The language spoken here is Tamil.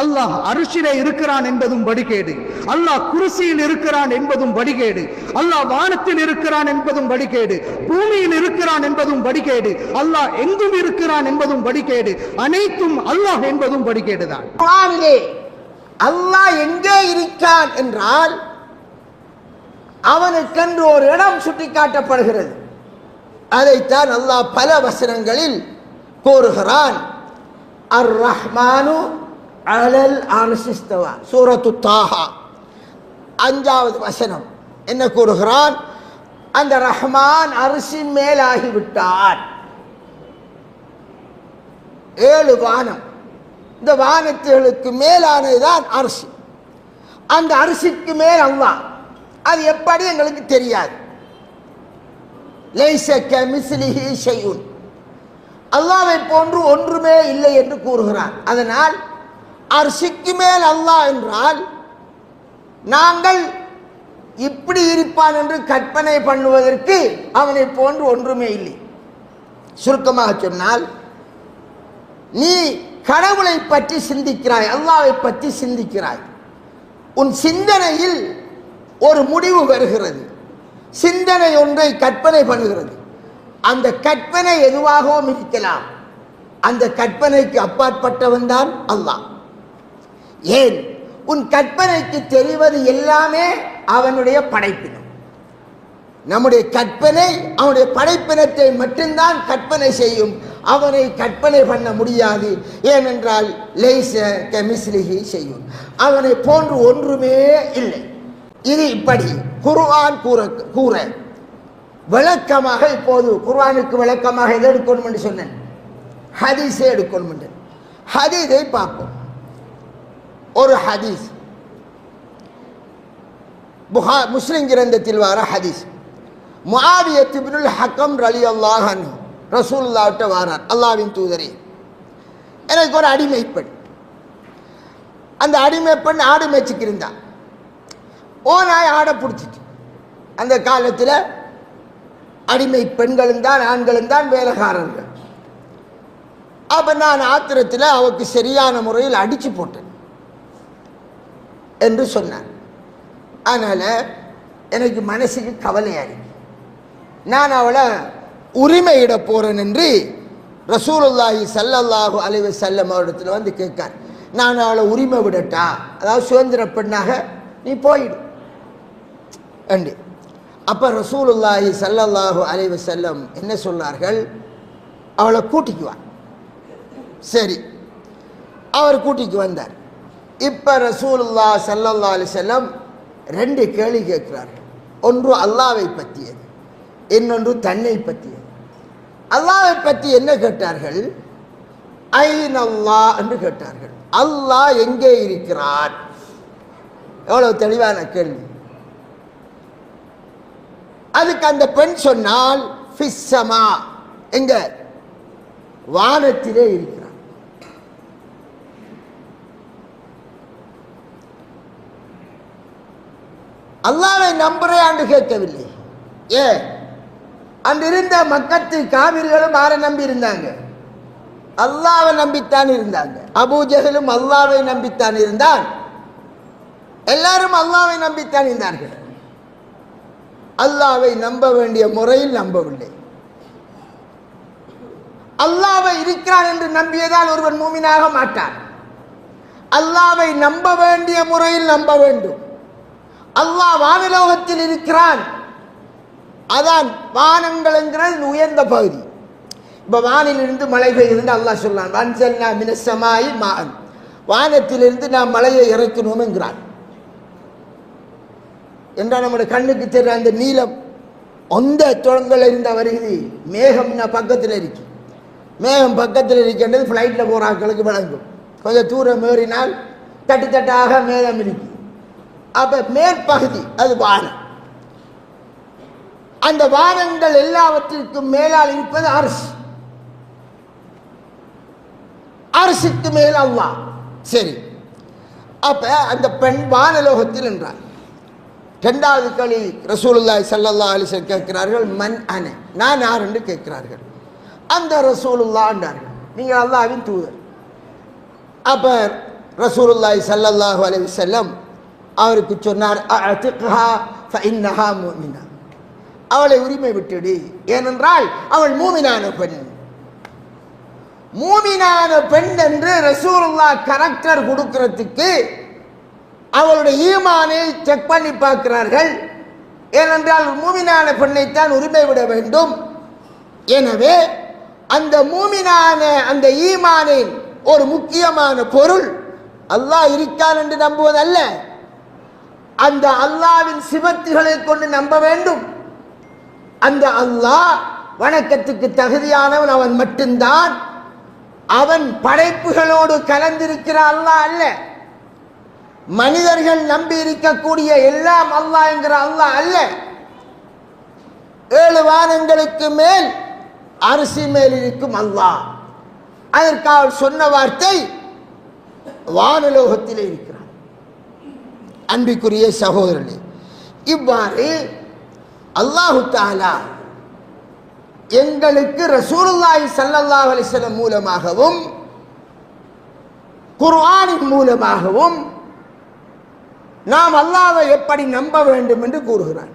அல்லாஹ் அரிசிலே இருக்கிறான் என்பதும் வடிகேடு. அல்லாஹ் குருசியில் இருக்கிறான் என்பதும் வடிகேடு. அல்லாஹ் வானத்தில் இருக்கிறான் என்பதும் வடிகேடு. பூமியில் இருக்கிறான் என்பதும் வடிகேடு. அல்லாஹ் எங்கும் இருக்கிறான் என்பதும் வடிகேடு. அனைத்தும் அல்லாஹ் என்பதும் வடிகேடுதான். அல்லாஹ் எங்கே இருக்கான் என்றால் அவனுக்கென்று ஒரு இடம் சுட்டிக்காட்டப்படுகிறது. அதைத்தான் அல்லாஹ் பல வசனங்களில் கூறுகிறான். அர் ரஹ்மானு அலல் அனுசிஸ்தவா சூரத்து தாஹா அஞ்சாவது வசனம் என்ன கூறுகிறான் அந்த ரஹ்மான் அரிசி மேலாகிவிட்டார் ஏழு வானம் இந்த வானத்துகளுக்கு மேலானதுதான் அரிசி அந்த அரிசிக்கு மேல் அல்லா அது எப்படி எங்களுக்கு தெரியாது அல்லாவை போன்று ஒன்றுமே இல்லை என்று கூறுகிறார் அதனால் அர்ஷிக்கு மேல் அல்லாஹ் என்றால் நாங்கள் இப்படி இருப்பான் என்று கற்பனை பண்ணுவதற்கு அவனை போன்று ஒன்றுமே இல்லை. சுருக்கமாக சொன்னால் நீ கடவுளை பற்றி சிந்திக்கிறாய் அல்லாவை பற்றி சிந்திக்கிறாய். உன் சிந்தனையில் ஒரு முடிவு வருகிறது. சிந்தனை ஒன்றை கற்பனை பண்ணுகிறது. அந்த கற்பனை எதுவாகவும் இருக்கலாம். அந்த கற்பனைக்கு அப்பாற்பட்டவன் தான் அல்லாஹ். ஏன்? உன் கற்பனைக்கு தெரிவது எல்லாமே அவனுடைய படைப்பினம். நம்முடைய கற்பனை அவனுடைய படைப்பினத்தை மட்டும்தான் கற்பனை செய்யும். அவனை கற்பனை பண்ண முடியாது. ஏனென்றால் லேச கெமிஸ்லிஹி செய்யும். அவனை போன்று ஒன்றுமே இல்லை. இது இப்படி குர்வான் கூற கூற. விளக்கமாக இப்போது குர்வானுக்கு விளக்கமாக எதை எடுக்கணும் என்று சொன்னேன்? ஹதீஸை எடுக்கணும் என்று ஹதீஸை பார்ப்போம். ஒரு ஹதீஸ். புகா முஸ்லிம் கிரந்தத்தில் வர ஹதீஸ். முஆவியத் ஹக்கம் ரலி அல்லாஹன் ரசூலுல்லாஹ்ட்ட வாரார் அல்லாஹ்வின் தூதரே. எனக்கு ஒரு அடிமை பெண். அந்த அடிமை பெண் ஆடு மேய்ச்சிக்கு இருந்தா. ஓ நாய் ஆடை பிடிச்சிட்டு. அந்த காலத்தில் அடிமை பெண்களும் தான் ஆண்களும் தான் வேலைக்காரர்கள். அப்போ நான் ஆத்திரத்தில் அவருக்கு சரியான முறையில் அடித்து போட்டேன். என்று சொன்னார். அதனால் எனக்கு மனசுக்கு கவலையாக இருக்கு நான் அவளை உரிமையிட போகிறேன் என்று ரசூலுல்லாஹி சல்லல்லாஹு அலைவு செல்லம் அவரிடத்தில் வந்து கேட்கார். நான் அவளை உரிமை விடட்டா? அதாவது சுதந்திர பெண்ணாக நீ போயிடு. அண்டு. அப்போ ரசூலுல்லாஹி சல்லல்லாஹு அலைவு செல்லம் என்ன சொன்னார்கள்? அவளை கூட்டிக்குவார் சரி. அவர் கூட்டிக்கு வந்தார். இப்போ ரசூலுல்லா ஸல்லல்லாஹு அலி செல்லம் ரெண்டு கேள்வி கேட்கிறார்கள். ஒன்று அல்லாவை பற்றியது இன்னொன்று தன்னை பற்றியது. அல்லாவை பற்றி என்ன கேட்டார்கள்? ஐன் அல்லாஹ் என்று கேட்டார்கள். அல்லாஹ் எங்கே இருக்கிறான்? எவ்வளவு தெளிவான கேள்வி. அதுக்கு அந்த பெண் சொன்னால் ஃபிஸ்ஸமா எங்க? வானத்திலே இருக்கு அல்லாவை நம்புறையாண்டு கேட்கவில்லை. ஏ? அன்றிருந்த மக்கத்து காவிர்களும் ஆரை நம்பி இருந்தாங்க. அல்லாவை நம்பித்தான் இருந்தாங்க. அபூஜகலும் அல்லாவை நம்பித்தான் இருந்தான். எல்லாரும் அல்லாவை நம்பித்தான் இருந்தார்கள். அல்லாவை நம்ப வேண்டிய முறையில் நம்பவில்லை. அல்லாவை இருக்கிறான் என்று நம்பியதால் ஒருவன் மூமினாக மாட்டான். அல்லாவை நம்ப வேண்டிய முறையில் நம்ப வேண்டும். அல்லாஹ் வானலோகத்தில் இருக்கிறான். அதான் வானங்கள் என்கிறது உயர்ந்த பகுதி. இப்போ வானிலிருந்து மழை பெய்யுதுன்னு அல்லாஹ் சொல்லான் வன்சல்னா மினசமாயி மான் வானத்திலிருந்து நாம் மழையை இறக்கணும்ங்கிறான் என்றால் நம்முடைய கண்ணுக்கு தெரிற அந்த நீளம் அந்த தொடங்கல இருந்தால் வருகிறது. மேகம்னா பக்கத்தில் இருக்கு. மேகம் பக்கத்தில் இருக்கின்றது ஃப்ளைட்டில் போகிற ஆட்களுக்கு விளங்கும் கொஞ்சம் தூரம் ஏறினால் தட்டு தட்டாக மேகம் இருக்கு. அப்ப மேற்பகுதி அது வானம். அந்த வானங்கள் எல்லாவற்றிற்கும் மேலால் இருப்பது அரசு. அரசுக்கு மேல் அல்லா சரி. அப்ப அந்த பெண் வானலோகத்தில் என்றார் இரண்டாவது களி ரசூலுல்லாய் ஸல்லல்லாஹு அலைஹி கேட்கிறார்கள் மண் அன? நான் யார்? என்று கேட்கிறார்கள். அந்த ரசூலுல்லாஹ் என்றார்கள். நீங்கள் அல்லாஹ்வின் தூதர். அப்ப ரசூலுல்லாய் ஸல்லல்லாஹு அலி செல்லம் அவருக்கு சொன்னார் அஅதிக்ஹா அவளை உரிமை விட்டுடு. ஏனென்றால் அவள் மூமினான பெண். மூமினான பெண் என்று ரசூலுல்லாஹ் கரெக்டர் கொடுக்கிறதுக்கு அவளுடைய ஈமானை செக் பண்ணி பார்க்கிறார்கள். ஏனென்றால் மூமினான பெண்ணைத்தான் உரிமை விட வேண்டும். எனவே அந்த மூமினான அந்த ஈமானின் ஒரு முக்கியமான பொருள் அல்லாஹ் இருக்கான் என்று நம்புவதல்ல. அந்த அல்லாவின் சிபத்துகளை கொண்டு நம்ப வேண்டும். அந்த அல்லாஹ் வணக்கத்துக்கு தகுதியானவன் அவன் மட்டும்தான். அவன் படைப்புகளோடு கலந்திருக்கிற அல்லாஹ் அல்ல. மனிதர்கள் நம்பி இருக்கக்கூடிய எல்லாம் அல்லாஹ் என்கிற அல்லாஹ் அல்ல. ஏழு வானங்களுக்கு மேல் அரிசி மேல் இருக்கும் அல்லாஹ். அதற்கு அவள் சொன்ன வார்த்தை வானலோகத்தில் இருக்கிறான் அன்பிற்குரிய சகோதரர்களே இவ்வாறு அல்லாஹு தாலா எங்களுக்கு ரசூலுல்லாஹி ஸல்லல்லாஹு அலைஹி வஸல்லம் மூலமாகவும் குர்ஆனின் மூலமாகவும் நாம் அல்லாஹ்வை எப்படி நம்ப வேண்டும் என்று கூறுகிறான்